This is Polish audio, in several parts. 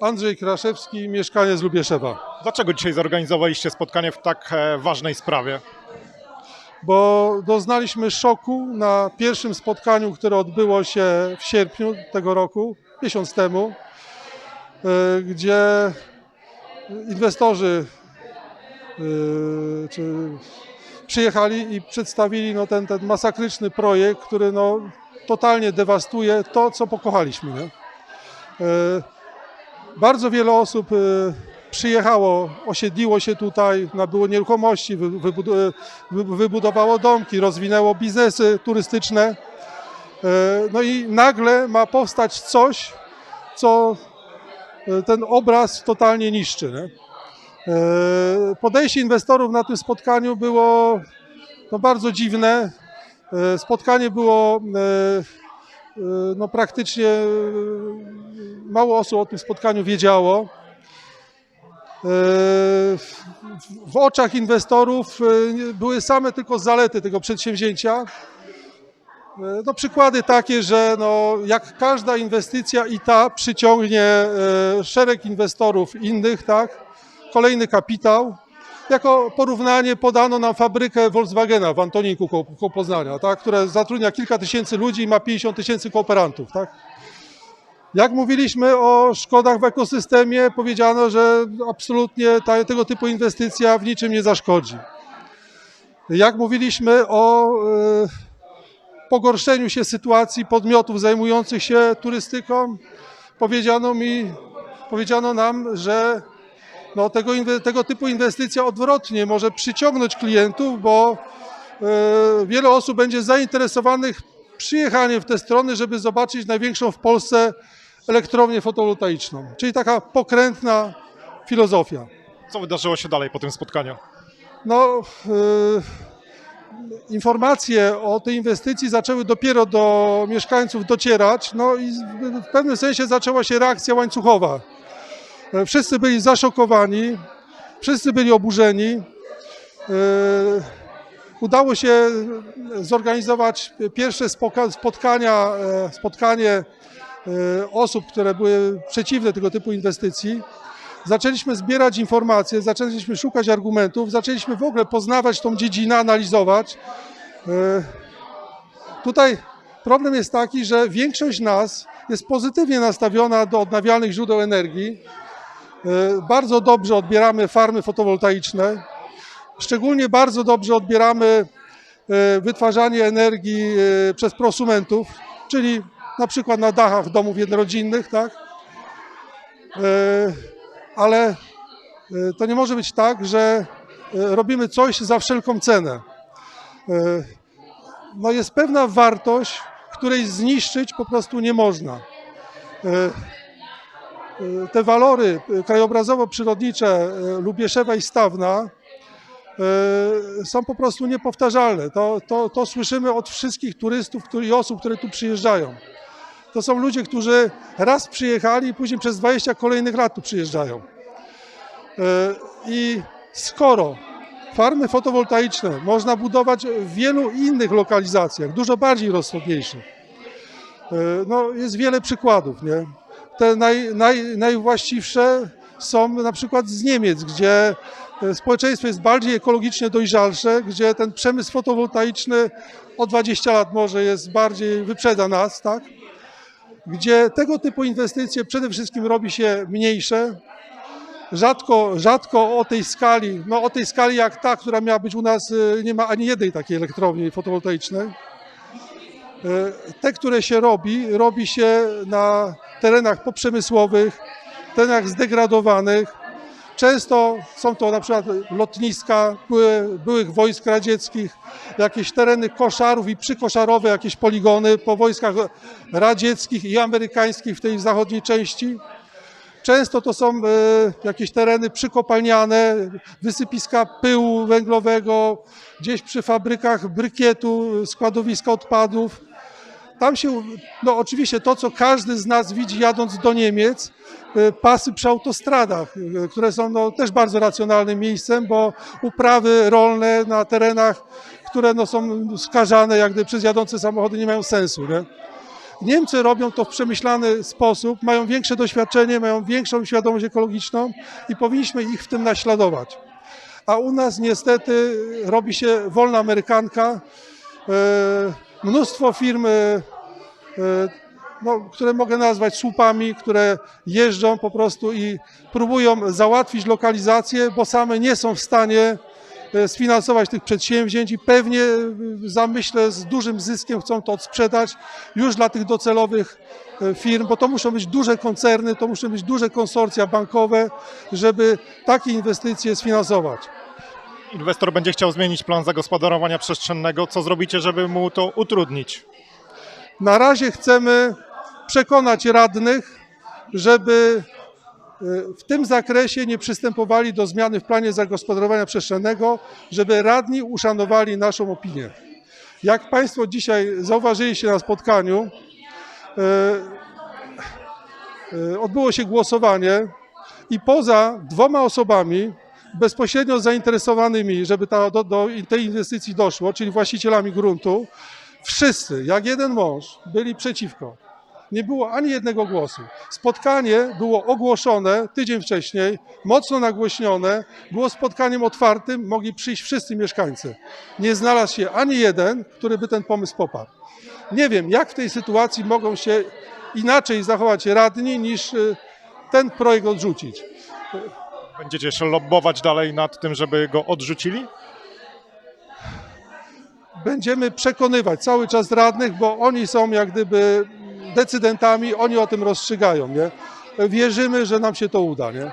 Andrzej Kraszewski, mieszkanie z Lubieszewa. Dlaczego dzisiaj zorganizowaliście spotkanie w tak e, ważnej sprawie? Bo doznaliśmy szoku na pierwszym spotkaniu, które odbyło się w sierpniu tego roku, miesiąc temu, e, gdzie inwestorzy e, czy przyjechali i przedstawili no, ten, ten masakryczny projekt, który no, totalnie dewastuje to, co pokochaliśmy. Nie? Bardzo wiele osób e, przyjechało, osiedliło się tutaj, nabyło nieruchomości, wy- wybudowało domki, rozwinęło biznesy turystyczne. E, No i nagle ma powstać coś, co ten obraz totalnie niszczy. Nie? Podejście inwestorów na tym spotkaniu było no, bardzo dziwne. Spotkanie było no, praktycznie mało osób o tym spotkaniu wiedziało. E, W, oczach inwestorów e, były same tylko zalety tego przedsięwzięcia. E, No, przykłady takie, że no, jak każda inwestycja i ta przyciągnie szereg inwestorów innych, tak? kolejny kapitał. Jako porównanie podano nam fabrykę Volkswagena w Antoninku koło Poznania, tak? która zatrudnia kilka tysięcy ludzi i ma 50 tysięcy kooperantów. Tak? Jak mówiliśmy o szkodach w ekosystemie, powiedziano, że absolutnie ta, tego typu inwestycja w niczym nie zaszkodzi. Jak mówiliśmy o e, pogorszeniu się sytuacji podmiotów zajmujących się turystyką, powiedziano mi, powiedziano nam, że no, tego, tego typu inwestycja odwrotnie może przyciągnąć klientów, bo e, wiele osób będzie zainteresowanych przyjechaniem w te strony, żeby zobaczyć największą w Polsce elektrownię fotowoltaiczną. Czyli taka pokrętna filozofia. Co wydarzyło się dalej po tym spotkaniu? No, e, informacje o tej inwestycji zaczęły dopiero do mieszkańców docierać, no i w pewnym sensie zaczęła się reakcja łańcuchowa. E, Wszyscy byli zaszokowani, wszyscy byli oburzeni. E, Udało się zorganizować pierwsze spotkania, e, spotkanie osób, które były przeciwne tego typu inwestycji. Zaczęliśmy zbierać informacje, zaczęliśmy szukać argumentów, zaczęliśmy w ogóle poznawać tą dziedzinę, analizować. E, Tutaj problem jest taki, że większość nas jest pozytywnie nastawiona do odnawialnych źródeł energii. E, Bardzo dobrze odbieramy farmy fotowoltaiczne. Szczególnie bardzo dobrze odbieramy e, wytwarzanie energii e, przez prosumentów, czyli na przykład na dachach domów jednorodzinnych, tak? E, Ale e, to nie może być tak, że e, robimy coś za wszelką cenę. No jest pewna wartość, której zniszczyć po prostu nie można. Te walory krajobrazowo-przyrodnicze Lubieszewa i Stawna są po prostu niepowtarzalne. To, to, to słyszymy od wszystkich turystów i osób, które tu przyjeżdżają. To są ludzie, którzy raz przyjechali później przez 20 kolejnych lat tu przyjeżdżają. E, I skoro farmy fotowoltaiczne można budować w wielu innych lokalizacjach, dużo bardziej rozsądniejszych, e, no jest wiele przykładów. Nie? Te naj, naj, najwłaściwsze są na przykład z Niemiec, gdzie e, społeczeństwo jest bardziej ekologicznie dojrzalsze, gdzie ten przemysł fotowoltaiczny o 20 lat może jest bardziej, wyprzeda nas, tak? Gdzie tego typu inwestycje przede wszystkim robi się mniejsze, rzadko, rzadko o tej skali, no o tej skali jak ta, która miała być u nas, y, nie ma ani jednej takiej elektrowni fotowoltaicznej. Y, Te, które się robi, robi się na terenach poprzemysłowych, terenach zdegradowanych. Często są to na przykład lotniska były, byłych wojsk radzieckich, jakieś tereny koszarów i przykoszarowe, jakieś poligony po wojskach radzieckich i amerykańskich w tej zachodniej części. Często to są e, jakieś tereny przykopalniane, wysypiska pyłu węglowego, gdzieś przy fabrykach brykietu, składowiska odpadów. Tam się, no oczywiście to, co każdy z nas widzi jadąc do Niemiec, e, pasy przy autostradach, e, które są no, też bardzo racjonalnym miejscem, bo uprawy rolne na terenach, które no, są skażane, jak gdyby przez jadące samochody nie mają sensu. Nie? Niemcy robią to w przemyślany sposób, mają większe doświadczenie, mają większą świadomość ekologiczną i powinniśmy ich w tym naśladować. A u nas niestety robi się wolna amerykanka. E, Mnóstwo firm, no, które mogę nazwać słupami, które jeżdżą po prostu i próbują załatwić lokalizację, bo same nie są w stanie e, sfinansować tych przedsięwzięć i pewnie w zamyśle z dużym zyskiem chcą to odsprzedać już dla tych docelowych firm, bo to muszą być duże koncerny, to muszą być duże konsorcja bankowe, żeby takie inwestycje sfinansować. Inwestor będzie chciał zmienić plan zagospodarowania przestrzennego. Co zrobicie, żeby mu to utrudnić? Na razie chcemy przekonać radnych, żeby e, w tym zakresie nie przystępowali do zmiany w planie zagospodarowania przestrzennego, żeby radni uszanowali naszą opinię. Jak Państwo dzisiaj zauważyliście na spotkaniu, e, e, odbyło się głosowanie i poza dwoma osobami bezpośrednio zainteresowanymi, żeby ta, do, do tej inwestycji doszło, czyli właścicielami gruntu, wszyscy, jak jeden mąż, byli przeciwko. Nie było ani jednego głosu. Spotkanie było ogłoszone tydzień wcześniej, mocno nagłośnione, było spotkaniem otwartym, mogli przyjść wszyscy mieszkańcy. Nie znalazł się ani jeden, który by ten pomysł poparł. Nie wiem, jak w tej sytuacji mogą się inaczej zachować radni, niż y, ten projekt odrzucić. Będziecie się lobbować dalej nad tym, żeby go odrzucili? będziemy przekonywać cały czas radnych, bo oni są jak gdyby decydentami, oni o tym rozstrzygają, nie? Wierzymy, że nam się to uda, nie? E,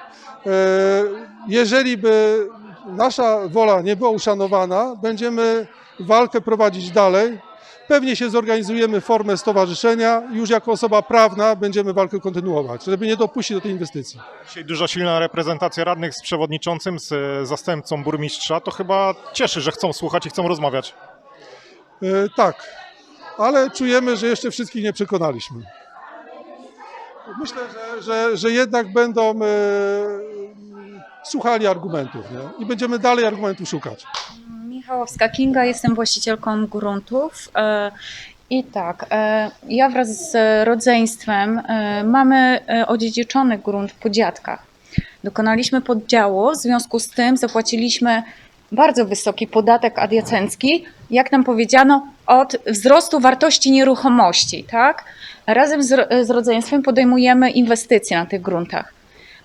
Jeżeli by nasza wola nie była uszanowana, będziemy walkę prowadzić dalej. Pewnie się zorganizujemy formę stowarzyszenia, już jako osoba prawna będziemy walkę kontynuować, żeby nie dopuścić do tej inwestycji. Dzisiaj duża silna reprezentacja radnych z przewodniczącym, z e, zastępcą burmistrza. To chyba cieszy, że chcą słuchać i chcą rozmawiać. E, Tak, ale czujemy, że jeszcze wszystkich nie przekonaliśmy. Myślę, że, że, że jednak będą e, słuchali argumentów nie? i będziemy dalej argumentów szukać. Michałowska Kinga, jestem właścicielką gruntów. E, I tak, e, ja wraz z rodzeństwem e, mamy odziedziczony grunt po dziadkach. Dokonaliśmy podziału, w związku z tym zapłaciliśmy bardzo wysoki podatek adiacencki, jak nam powiedziano, od wzrostu wartości nieruchomości. Tak? Razem z, z rodzeństwem podejmujemy inwestycje na tych gruntach.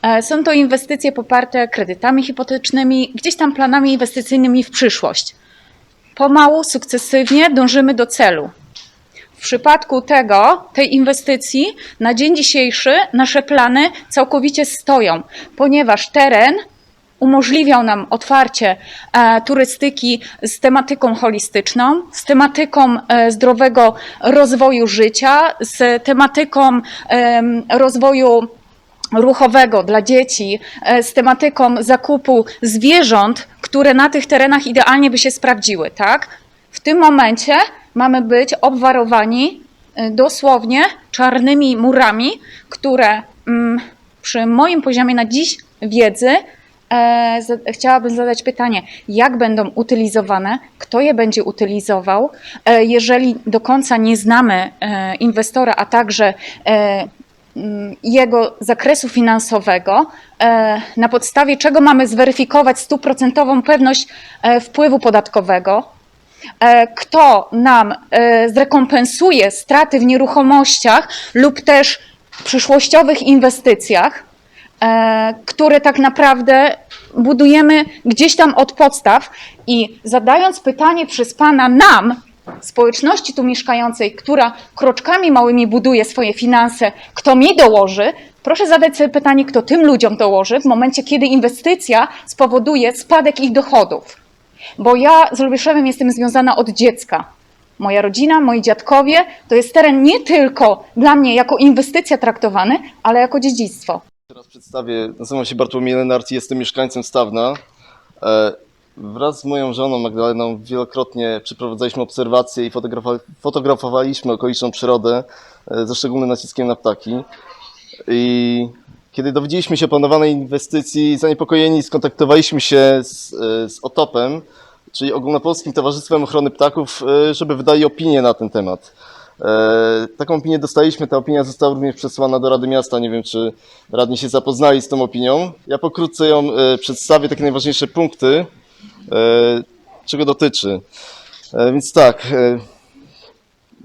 E, Są to inwestycje poparte kredytami hipotecznymi, gdzieś tam planami inwestycyjnymi w przyszłość. Pomału, sukcesywnie dążymy do celu. W przypadku tego, tej inwestycji, na dzień dzisiejszy nasze plany całkowicie stoją, ponieważ teren umożliwiał nam otwarcie e, turystyki z tematyką holistyczną, z tematyką e, zdrowego rozwoju życia, z tematyką em, rozwoju ruchowego dla dzieci e, z tematyką zakupu zwierząt, które na tych terenach idealnie by się sprawdziły, tak? W tym momencie mamy być obwarowani e, dosłownie czarnymi murami, które mm, przy moim poziomie na dziś wiedzy e, chciałabym zadać pytanie, jak będą utylizowane, kto je będzie utylizował, jeżeli do końca nie znamy inwestora, a także jego zakresu finansowego, e, na podstawie czego mamy zweryfikować stuprocentową pewność e, wpływu podatkowego, e, kto nam zrekompensuje straty w nieruchomościach lub też przyszłościowych inwestycjach, które tak naprawdę budujemy gdzieś tam od podstaw. I zadając pytanie przez Pana nam, społeczności tu mieszkającej, która kroczkami małymi buduje swoje finanse, kto mi dołoży, proszę zadać sobie pytanie, kto tym ludziom dołoży w momencie, kiedy inwestycja spowoduje spadek ich dochodów. Bo ja z Lubieszewem jestem związana od dziecka. Moja rodzina, moi dziadkowie to jest teren nie tylko dla mnie jako inwestycja traktowany, ale jako dziedzictwo. Teraz przedstawię, nazywam się Bartłomiej Lenart jestem mieszkańcem Stawna. E, Wraz z moją żoną Magdaleną wielokrotnie przeprowadzaliśmy obserwacje i fotografowaliśmy okoliczną przyrodę e, ze szczególnym naciskiem na ptaki. I kiedy dowiedzieliśmy się o planowanej inwestycji, zaniepokojeni skontaktowaliśmy się z, e, z OTOP-em, czyli Ogólnopolskim Towarzystwem Ochrony Ptaków, e, żeby wydali opinię na ten temat. E, Taką opinię dostaliśmy, ta opinia została również przesłana do Rady Miasta, nie wiem czy radni się zapoznali z tą opinią. Ja pokrótce ją przedstawię, takie najważniejsze punkty, czego dotyczy. E, Więc tak, e,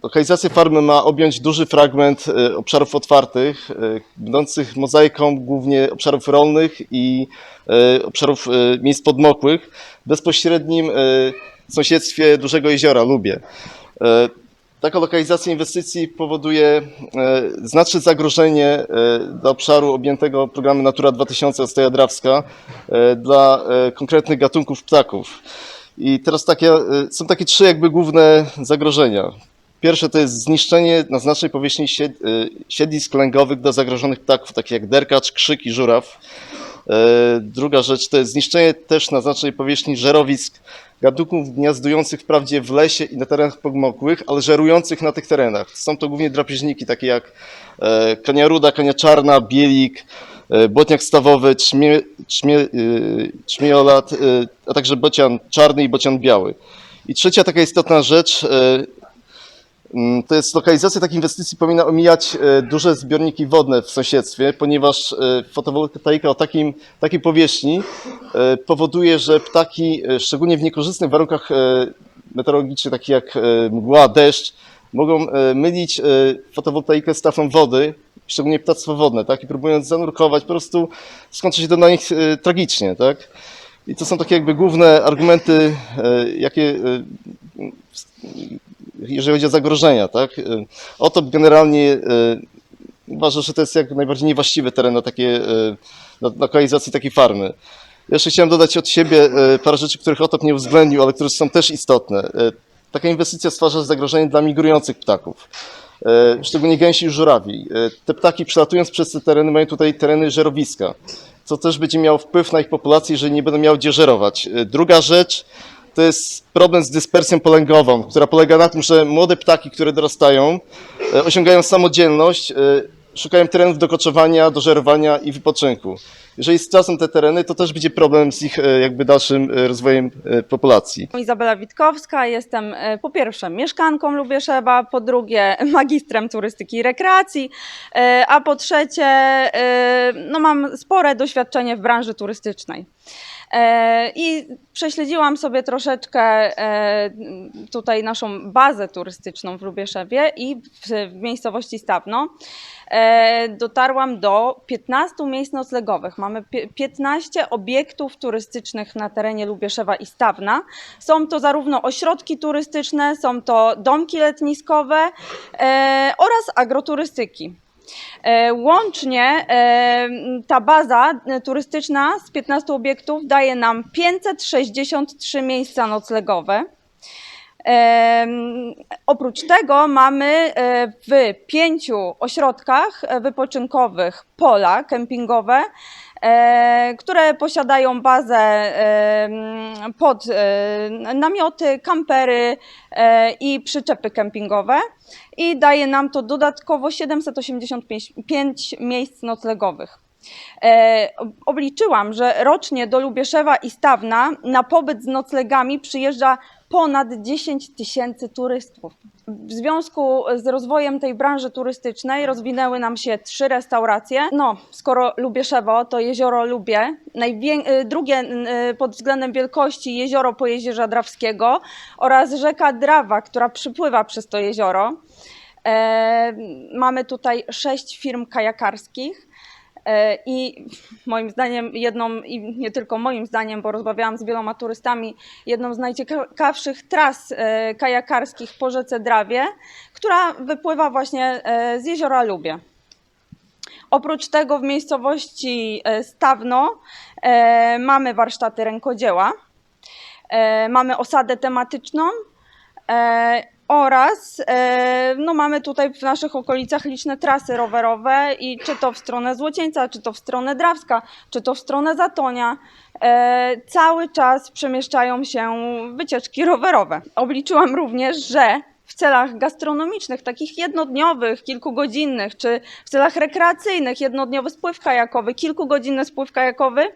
lokalizacja farmy ma objąć duży fragment e, obszarów otwartych, e, będących mozaiką głównie obszarów rolnych i e, obszarów e, miejsc podmokłych w bezpośrednim e, sąsiedztwie dużego jeziora Lubie. Taka lokalizacja inwestycji powoduje e, znaczne zagrożenie e, dla obszaru objętego programem Natura 2000 Ostoja Drawska e, dla konkretnych gatunków ptaków. I teraz takie, są takie trzy jakby główne zagrożenia. Pierwsze to jest zniszczenie na znacznej powierzchni sied- siedlisk lęgowych dla zagrożonych ptaków, takich jak derkacz, krzyk i żuraw. E, Druga rzecz to jest zniszczenie też na znacznej powierzchni żerowisk gatunków gniazdujących wprawdzie w lesie i na terenach podmokłych, ale żerujących na tych terenach. Są to głównie drapieżniki takie jak e, kania ruda, kania czarna, bielik, e, botniak stawowy, czmie, czmie, e, czmiejolat, e, a także bocian czarny i bocian biały. I trzecia taka istotna rzecz, To jest lokalizacja takiej inwestycji powinna omijać e, duże zbiorniki wodne w sąsiedztwie, ponieważ e, fotowoltaika o takim, takiej powierzchni e, powoduje, że ptaki, szczególnie w niekorzystnych warunkach meteorologicznych, takich jak mgła, deszcz, mogą mylić fotowoltaikę z taflą wody, szczególnie ptactwo wodne, tak? I próbując zanurkować, po prostu skończy się to dla nich tragicznie, tak? I to są takie jakby główne argumenty, jakie jeżeli chodzi o zagrożenia, tak? Y, OTOP generalnie y, uważa, że to jest jak najbardziej niewłaściwy teren na takie, y, na lokalizacji takiej farmy. Jeszcze chciałem dodać od siebie parę rzeczy, których OTOP nie uwzględnił, ale które są też istotne. Taka inwestycja stwarza zagrożenie dla migrujących ptaków, szczególnie gęsi i żurawi. Te ptaki przelatując przez te tereny mają tutaj tereny żerowiska, co też będzie miało wpływ na ich populację, jeżeli nie będą miały gdzie żerować. Druga rzecz, to jest problem z dyspersją polęgową, która polega na tym, że młode ptaki, które dorastają, e, osiągają samodzielność, e, szukają terenów do koczowania, do żerowania i wypoczynku. Jeżeli stracą te tereny, to też będzie problem z ich e, jakby dalszym rozwojem populacji. Izabela Witkowska, jestem po pierwsze mieszkanką Lubieszewa, po drugie magistrem turystyki i rekreacji, a po trzecie no mam spore doświadczenie w branży turystycznej. E, I prześledziłam sobie troszeczkę e, tutaj naszą bazę turystyczną w Lubieszewie i w, miejscowości Stawno. E, Dotarłam do 15 miejsc noclegowych. Mamy pie- 15 obiektów turystycznych na terenie Lubieszewa i Stawna. Są to zarówno ośrodki turystyczne, są to domki letniskowe oraz agroturystyki. E, Łącznie e, ta baza e, turystyczna z 15 obiektów daje nam 563 miejsca noclegowe. Oprócz tego mamy w pięciu ośrodkach wypoczynkowych pola kempingowe, które posiadają bazę pod namioty, kampery i przyczepy kempingowe i daje nam to dodatkowo 785 pięć miejsc noclegowych. E, ob- obliczyłam, że rocznie do Lubieszewa i Stawna na pobyt z noclegami przyjeżdża ponad 10 tysięcy turystów. W związku z rozwojem tej branży turystycznej rozwinęły nam się trzy restauracje. No, skoro Lubieszewo to jezioro najwię- y, drugie y, pod względem wielkości jezioro Pojezierza Drawskiego oraz rzeka Drawa, która przypływa przez to jezioro. Mamy tutaj sześć firm kajakarskich. E, I moim zdaniem, jedną, i nie tylko moim zdaniem, bo rozmawiałam z wieloma turystami, jedną z najciekawszych tras e, kajakarskich po rzece Drawie, która wypływa właśnie e, z jeziora Lubie. Oprócz tego w miejscowości Stawno mamy warsztaty rękodzieła, mamy osadę tematyczną oraz e, no, mamy tutaj w naszych okolicach liczne trasy rowerowe i czy to w stronę Złocieńca, czy to w stronę Drawska, czy to w stronę Zatonia, e, cały czas przemieszczają się wycieczki rowerowe. Obliczyłam również, że w celach gastronomicznych, takich jednodniowych, kilkugodzinnych, czy w celach rekreacyjnych, jednodniowy spływ kajakowy, kilkugodzinny spływ kajakowy,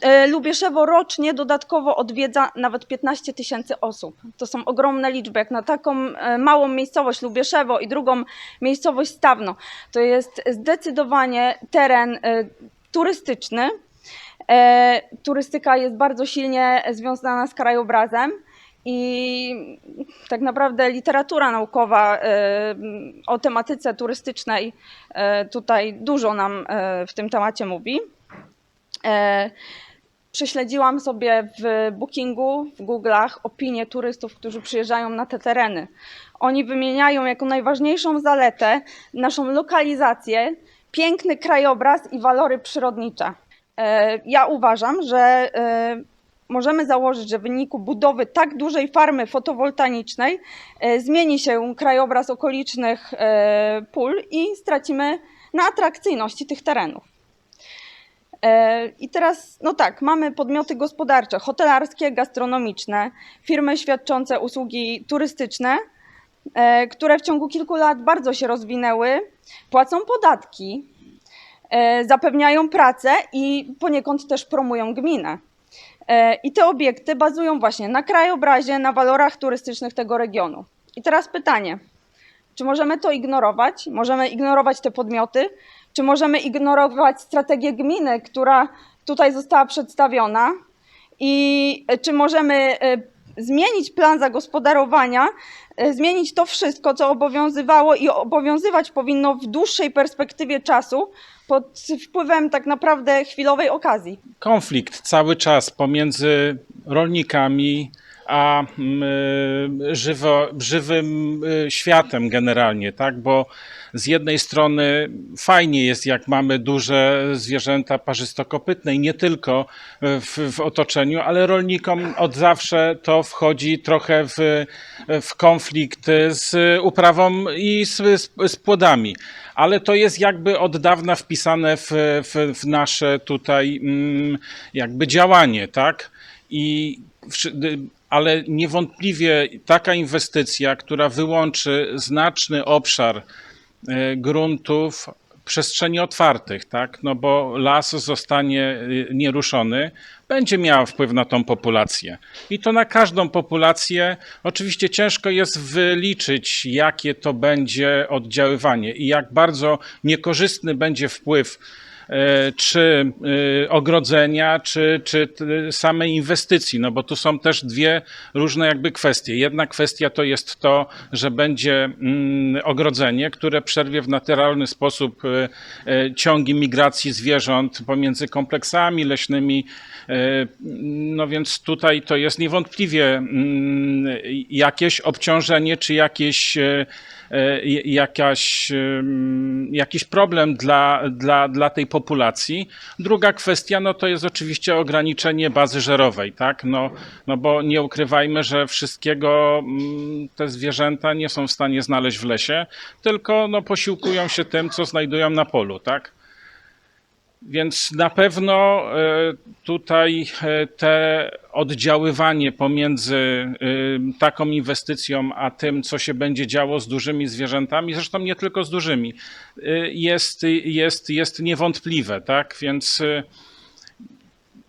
e, Lubieszewo rocznie dodatkowo odwiedza nawet 15 tysięcy osób. To są ogromne liczby, jak na taką e, małą miejscowość Lubieszewo i drugą miejscowość Stawno. To jest zdecydowanie teren e, turystyczny. Turystyka jest bardzo silnie związana z krajobrazem i tak naprawdę literatura naukowa e, o tematyce turystycznej e, tutaj dużo nam e, w tym temacie mówi. Prześledziłam sobie w Bookingu, w Google'ach opinie turystów, którzy przyjeżdżają na te tereny. Oni wymieniają jako najważniejszą zaletę naszą lokalizację, piękny krajobraz i walory przyrodnicze. Ja uważam, że możemy założyć, że w wyniku budowy tak dużej farmy fotowoltaicznej e, zmieni się krajobraz okolicznych e, pól i stracimy na atrakcyjności tych terenów. E, I teraz, no tak, mamy podmioty gospodarcze, hotelarskie, gastronomiczne, firmy świadczące usługi turystyczne, które w ciągu kilku lat bardzo się rozwinęły, płacą podatki, zapewniają pracę i poniekąd też promują gminę. E, I te obiekty bazują właśnie na krajobrazie, na walorach turystycznych tego regionu. I teraz pytanie, czy możemy to ignorować? Możemy ignorować te podmioty? Czy możemy ignorować strategię gminy, która tutaj została przedstawiona? I e, czy możemy e, zmienić plan zagospodarowania, e, zmienić to wszystko, co obowiązywało i obowiązywać powinno w dłuższej perspektywie czasu pod wpływem tak naprawdę chwilowej okazji? konflikt cały czas pomiędzy rolnikami a mm, y, żywo, żywym y, światem generalnie, tak? Bo z jednej strony fajnie jest, jak mamy duże zwierzęta parzystokopytne i nie tylko w, w otoczeniu, ale rolnikom od zawsze to wchodzi trochę w, w konflikt z uprawą i z, z, z płodami. Ale to jest jakby od dawna wpisane w, w, w nasze tutaj mm, jakby działanie, tak? I ale niewątpliwie taka inwestycja, która wyłączy znaczny obszar e, gruntów przestrzeni otwartych, tak? No bo las zostanie e, nieruszony, będzie miała wpływ na tą populację. I to na każdą populację. Oczywiście ciężko jest wyliczyć, jakie to będzie oddziaływanie i jak bardzo niekorzystny będzie wpływ czy e, ogrodzenia, czy, czy t- samej inwestycji, no bo tu są też dwie różne jakby kwestie. Jedna kwestia to jest to, że będzie mm, ogrodzenie, które przerwie w naturalny sposób e, e, ciągi migracji zwierząt pomiędzy kompleksami leśnymi. E, No więc tutaj to jest niewątpliwie mm, jakieś obciążenie, czy jakieś e, e, jakaś, em, jakiś problem dla, dla, dla tej populacji. Druga kwestia, no to jest oczywiście ograniczenie bazy żerowej, tak? No, no bo nie ukrywajmy, że wszystkiego mm, te zwierzęta nie są w stanie znaleźć w lesie, tylko no, posiłkują się tym, co znajdują na polu, tak? Więc na pewno e, tutaj e, te oddziaływanie pomiędzy e, taką inwestycją, a tym, co się będzie działo z dużymi zwierzętami, zresztą nie tylko z dużymi, jest, jest, jest niewątpliwe, tak? Więc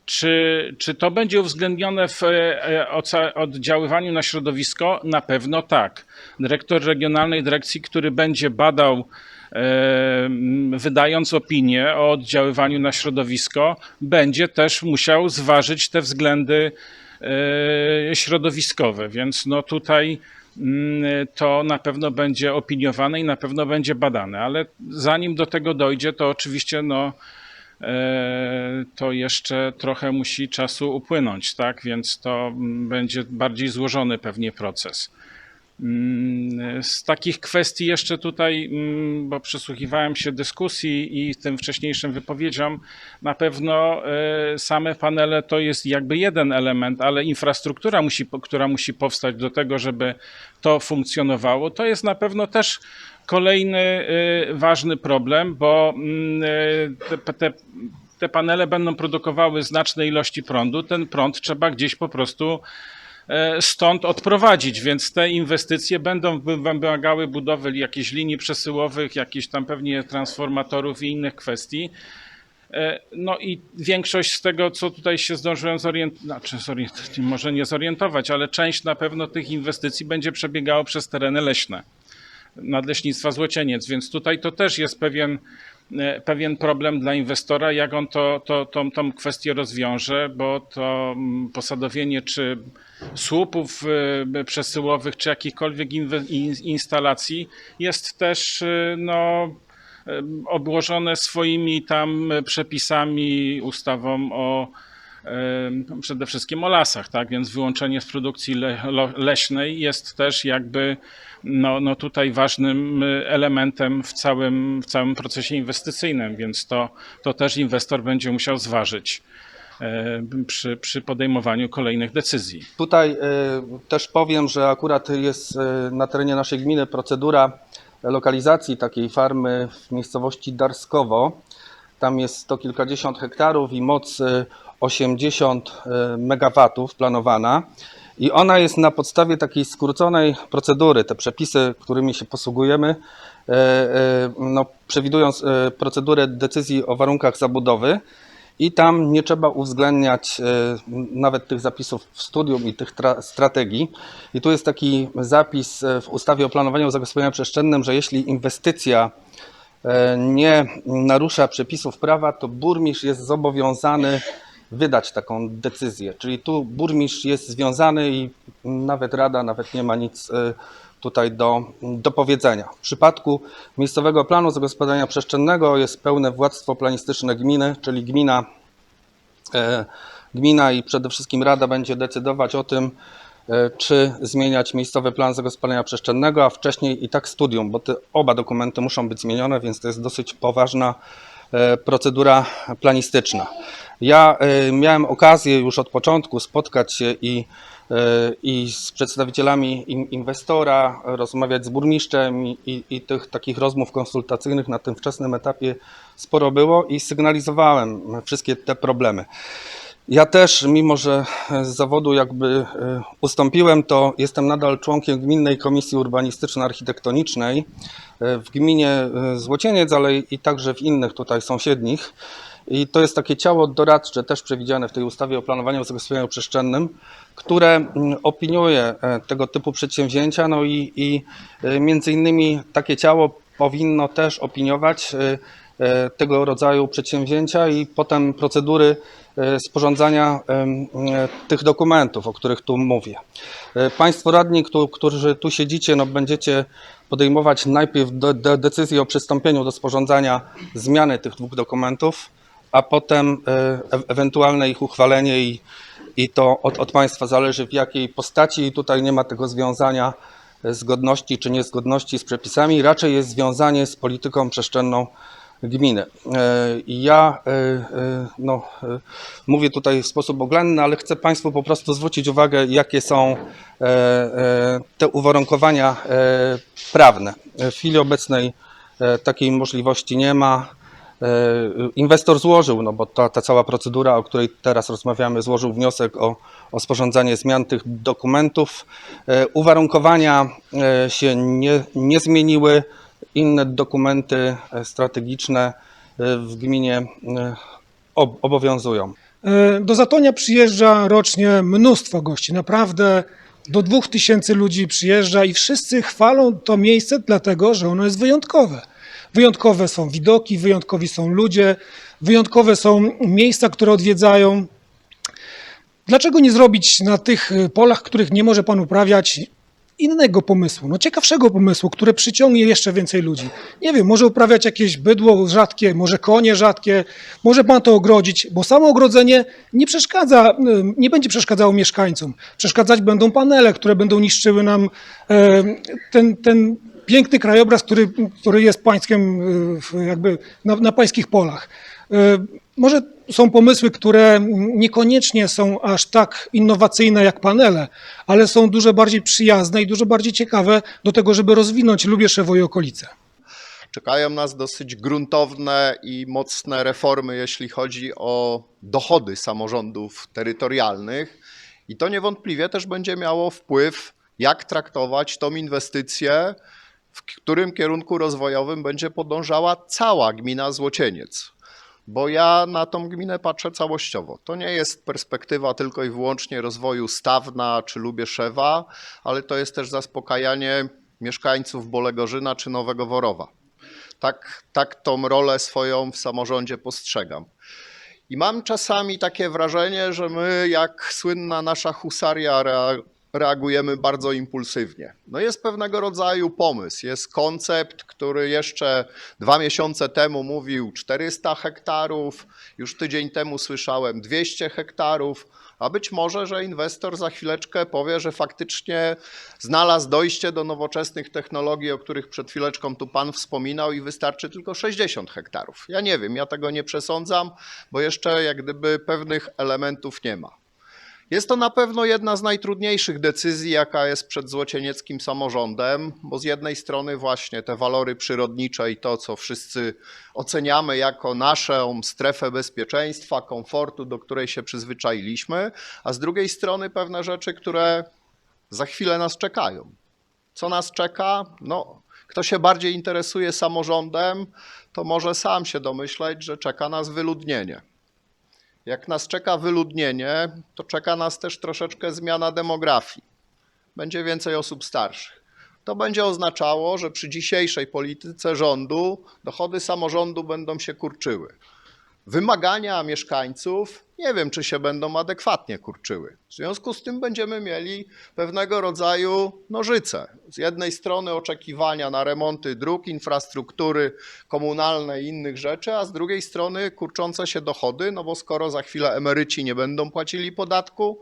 czy, czy to będzie uwzględnione w oddziaływaniu na środowisko? Na pewno tak. Dyrektor regionalnej dyrekcji, który będzie badał, wydając opinię o oddziaływaniu na środowisko, będzie też musiał zważyć te względy e, środowiskowe. Więc no tutaj mm, to na pewno będzie opiniowane i na pewno będzie badane, ale zanim do tego dojdzie, to oczywiście no, e, to jeszcze trochę musi czasu upłynąć, tak? Więc to mm, będzie bardziej złożony pewnie proces. Mm, Z takich kwestii jeszcze tutaj, mm, bo przysłuchiwałem się dyskusji i tym wcześniejszym wypowiedziom, na pewno e, same panele to jest jakby jeden element, ale infrastruktura, musi, która musi powstać do tego, żeby to funkcjonowało, to jest na pewno też kolejny e, ważny problem, bo mm, e, te, te, te panele będą produkowały znaczne ilości prądu. Ten prąd trzeba gdzieś po prostu stąd odprowadzić, więc te inwestycje będą wy- wymagały budowy jakichś linii przesyłowych, jakichś tam pewnie transformatorów i innych kwestii. E, No i większość z tego, co tutaj się zdążyłem zorientować, znaczy zorientować, może nie zorientować, ale część na pewno tych inwestycji będzie przebiegało przez tereny leśne, nadleśnictwa Złocieniec, więc tutaj to też jest pewien, e, pewien problem dla inwestora, jak on to, to, tą, tą kwestię rozwiąże, bo to mm, posadowienie czy słupów e, przesyłowych, czy jakichkolwiek instalacji jest też e, no, obłożone swoimi tam e, przepisami, ustawą o przede wszystkim o lasach, tak? Więc wyłączenie z produkcji leśnej jest też jakby no, no tutaj ważnym e, elementem w całym, w całym procesie inwestycyjnym, więc to, to też inwestor będzie musiał zważyć e, przy, przy podejmowaniu kolejnych decyzji. Tutaj e, też powiem, że akurat jest e, na terenie naszej gminy procedura lokalizacji takiej farmy w miejscowości Darskowo. Tam jest sto kilkadziesiąt hektarów i moc e, 80 e, megawatów planowana. I ona jest na podstawie takiej skróconej procedury. Te przepisy, którymi się posługujemy, e, e, no, przewidują e, procedurę decyzji o warunkach zabudowy. I tam nie trzeba uwzględniać nawet tych zapisów w studium i tych tra- strategii. I tu jest taki zapis w ustawie o planowaniu zagospodarowania przestrzennym, że jeśli inwestycja nie narusza przepisów prawa, to burmistrz jest zobowiązany wydać taką decyzję. Czyli tu burmistrz jest związany i nawet rada nawet nie ma nic e, tutaj do, do powiedzenia. W przypadku miejscowego planu zagospodarowania przestrzennego jest pełne władztwo planistyczne gminy, czyli gmina, e, gmina i przede wszystkim rada będzie decydować o tym, e, czy zmieniać miejscowy plan zagospodarowania przestrzennego, a wcześniej i tak studium, bo te oba dokumenty muszą być zmienione, więc to jest dosyć poważna procedura planistyczna. Ja e, miałem okazję już od początku spotkać się i, e, i z przedstawicielami in- inwestora, rozmawiać z burmistrzem i, i, i tych takich rozmów konsultacyjnych na tym wczesnym etapie sporo było i sygnalizowałem wszystkie te problemy. Ja też, mimo że z zawodu jakby e, ustąpiłem, to jestem nadal członkiem Gminnej Komisji Urbanistyczno-Architektonicznej e, w gminie e, Złocieniec, ale i także w innych tutaj sąsiednich. I to jest takie ciało doradcze, też przewidziane w tej ustawie o planowaniu zagospodarowaniu przestrzennym, które mm, opiniuje tego typu przedsięwzięcia, no i, i między innymi takie ciało powinno też opiniować tego rodzaju przedsięwzięcia i potem procedury e, sporządzania e, tych dokumentów, o których tu mówię. E, Państwo radni, któ- którzy tu siedzicie, no będziecie podejmować najpierw de- de- decyzję o przystąpieniu do sporządzania zmiany tych dwóch dokumentów, a potem e, e- ewentualne ich uchwalenie i, i to od, od Państwa zależy w jakiej postaci i tutaj nie ma tego związania e, zgodności czy niezgodności z przepisami, raczej jest związanie z polityką przestrzenną gminy. E, Ja e, e, no, mówię tutaj w sposób oględny, ale chcę Państwu po prostu zwrócić uwagę, jakie są te uwarunkowania prawne. W chwili obecnej takiej możliwości nie ma. Inwestor złożył, no bo ta, ta cała procedura, o której teraz rozmawiamy, złożył wniosek o, o sporządzanie zmian tych dokumentów. Uwarunkowania się nie, nie zmieniły. Inne dokumenty e, strategiczne e, w gminie e, ob- obowiązują. Do Zatonia przyjeżdża rocznie mnóstwo gości. Naprawdę do 2000 ludzi przyjeżdża i wszyscy chwalą to miejsce, dlatego że ono jest wyjątkowe. Wyjątkowe są widoki, wyjątkowi są ludzie, wyjątkowe są miejsca, które odwiedzają. Dlaczego nie zrobić na tych polach, których nie może pan uprawiać, innego pomysłu, no ciekawszego pomysłu, które przyciągnie jeszcze więcej ludzi? Nie wiem, może uprawiać jakieś bydło rzadkie, może konie rzadkie, może pan to ogrodzić, bo samo ogrodzenie nie przeszkadza, y, nie będzie przeszkadzało mieszkańcom. Przeszkadzać będą panele, które będą niszczyły nam e, ten, ten piękny krajobraz, który, który jest pańskim, y, jakby na, na pańskich polach. Może są pomysły, które niekoniecznie są aż tak innowacyjne jak panele, ale są dużo bardziej przyjazne i dużo bardziej ciekawe do tego, żeby rozwinąć Lubieszewo i okolice. Czekają nas dosyć gruntowne i mocne reformy, jeśli chodzi o dochody samorządów terytorialnych. I to niewątpliwie też będzie miało wpływ, jak traktować tą inwestycję, w którym kierunku rozwojowym będzie podążała cała gmina Złocieniec. Bo ja na tą gminę patrzę całościowo. To nie jest perspektywa tylko i wyłącznie rozwoju Stawna czy Lubieszewa, ale to jest też zaspokajanie mieszkańców Bolegorzyna czy Nowego Worowa. Tak, tak tą rolę swoją w samorządzie postrzegam. I mam czasami takie wrażenie, że my, jak słynna nasza husaria, reagujemy bardzo impulsywnie. No jest pewnego rodzaju pomysł, jest koncept, który jeszcze dwa miesiące temu mówił 400 hektarów, już tydzień temu słyszałem 200 hektarów, a być może, że inwestor za chwileczkę powie, że faktycznie znalazł dojście do nowoczesnych technologii, o których przed chwileczką tu Pan wspominał i wystarczy tylko 60 hektarów. Ja nie wiem, ja tego nie przesądzam, bo jeszcze jak gdyby pewnych elementów nie ma. Jest to na pewno jedna z najtrudniejszych decyzji, jaka jest przed złocienieckim samorządem, bo z jednej strony właśnie te walory przyrodnicze i to, co wszyscy oceniamy jako naszą strefę bezpieczeństwa, komfortu, do której się przyzwyczailiśmy, a z drugiej strony pewne rzeczy, które za chwilę nas czekają. Co nas czeka? No, kto się bardziej interesuje samorządem, to może sam się domyśleć, że czeka nas wyludnienie. Jak nas czeka wyludnienie, to czeka nas też troszeczkę zmiana demografii. Będzie więcej osób starszych. To będzie oznaczało, że przy dzisiejszej polityce rządu dochody samorządu będą się kurczyły. Wymagania mieszkańców nie wiem, czy się będą adekwatnie kurczyły. W związku z tym będziemy mieli pewnego rodzaju nożyce. Z jednej strony oczekiwania na remonty dróg, infrastruktury komunalnej i innych rzeczy, a z drugiej strony kurczące się dochody, no bo skoro za chwilę emeryci nie będą płacili podatku,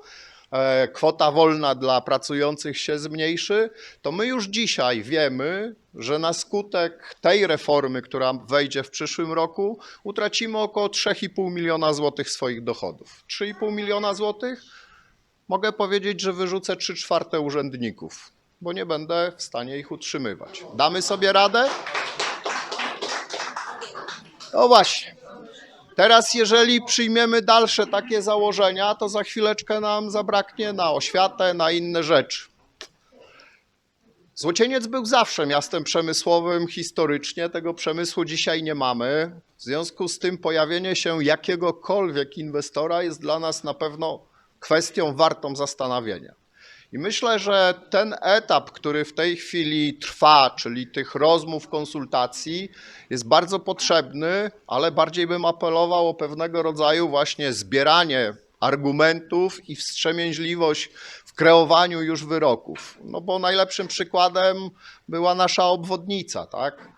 kwota wolna dla pracujących się zmniejszy, to my już dzisiaj wiemy, że na skutek tej reformy, która wejdzie w przyszłym roku, utracimy około 3,5 miliona złotych swoich dochodów. 3,5 miliona złotych? Mogę powiedzieć, że wyrzucę 3 czwarte urzędników, bo nie będę w stanie ich utrzymywać. Damy sobie radę? No właśnie. Teraz, jeżeli przyjmiemy dalsze takie założenia, to za chwileczkę nam zabraknie na oświatę, na inne rzeczy. Złocieniec był zawsze miastem przemysłowym historycznie, tego przemysłu dzisiaj nie mamy. W związku z tym pojawienie się jakiegokolwiek inwestora jest dla nas na pewno kwestią wartą zastanowienia. I myślę, że ten etap, który w tej chwili trwa, czyli tych rozmów, konsultacji, jest bardzo potrzebny, ale bardziej bym apelował o pewnego rodzaju właśnie zbieranie argumentów i wstrzemięźliwość w kreowaniu już wyroków. No bo najlepszym przykładem była nasza obwodnica, tak?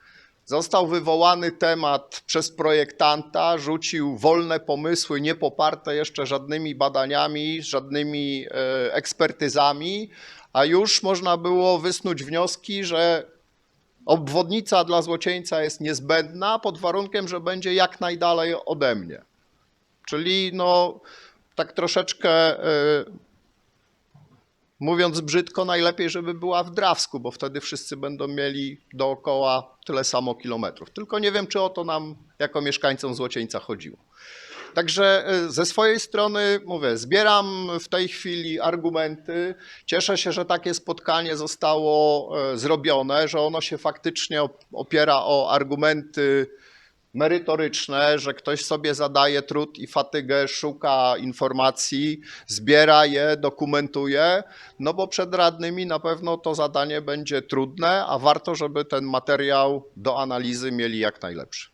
Został wywołany temat przez projektanta, rzucił wolne pomysły, nie poparte jeszcze żadnymi badaniami, żadnymi e, ekspertyzami, a już można było wysnuć wnioski, że obwodnica dla złocieńca jest niezbędna pod warunkiem, że będzie jak najdalej ode mnie. Czyli no tak troszeczkę e, mówiąc brzydko, najlepiej, żeby była w Drawsku, bo wtedy wszyscy będą mieli dookoła tyle samo kilometrów. Tylko nie wiem, czy o to nam jako mieszkańcom Złocieńca chodziło. Także e, ze swojej strony mówię, zbieram w tej chwili argumenty. Cieszę się, że takie spotkanie zostało e, zrobione, że ono się faktycznie op- opiera o argumenty merytoryczne, że ktoś sobie zadaje trud i fatygę, szuka informacji, zbiera je, dokumentuje, no bo przed radnymi na pewno to zadanie będzie trudne, a warto, żeby ten materiał do analizy mieli jak najlepszy.